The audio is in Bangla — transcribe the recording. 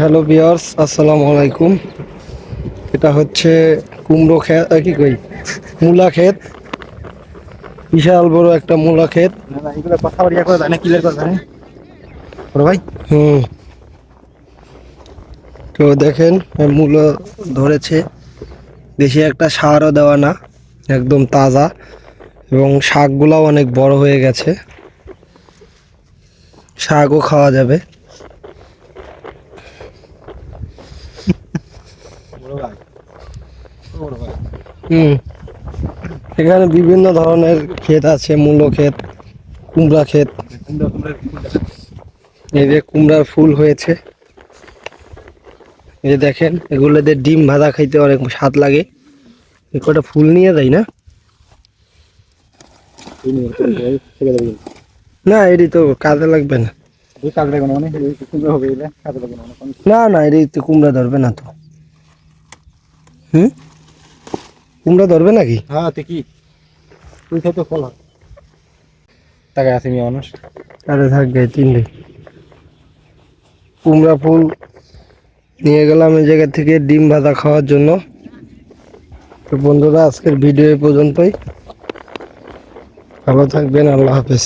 হ্যালো বিয়ার্স আসসালামু আলাইকুম। এটা হচ্ছে কুমড়ো ক্ষেত কি কই? মূলা ক্ষেত। বিশাল বড় একটা মূলা ক্ষেত। এগুলো কথা বাড়িয়া করে যায় ক্লিয়ার করে যায় বড় ভাই। হুম। তো দেখেন মূলো ধরেছে। বেশি একটা সারও দেওয়া না একদম তাজা। এবং শাকগুলাও অনেক বড় হয়ে গেছে। শাকও খাওয়া যাবে বড় ভাই বড় ভাই হুম। এখানে বিভিন্ন ধরনের ক্ষেত আছে মূলো ক্ষেত কুমড়া ক্ষেত। এই যে কুমড়ার ফুল হয়েছে। এই দেখেন এগুলোতে ডিম ভাজা খাইতে অনেক স্বাদ লাগে। এই কটা ফুল নিয়ে যাই না? না এটি তো লাগবে না। কাজে লাগবে না মানে? না না এটি তো কুমড়া ধরবে না তো। হুম? কুমড়া ধরবে নাকি? হ্যাঁ তুই কি তুই খাই তো ফল আছে মেয়ে মানুষ। আরে থাকবে তিনটে কুমড়া ফুল নিয়ে গেলাম এই জায়গা থেকে ডিম ভাজা খাওয়ার জন্য। তো বন্ধুরা আজকের ভিডিও এ পর্যন্তই। ভালো থাকবেন আল্লাহ হাফেজ।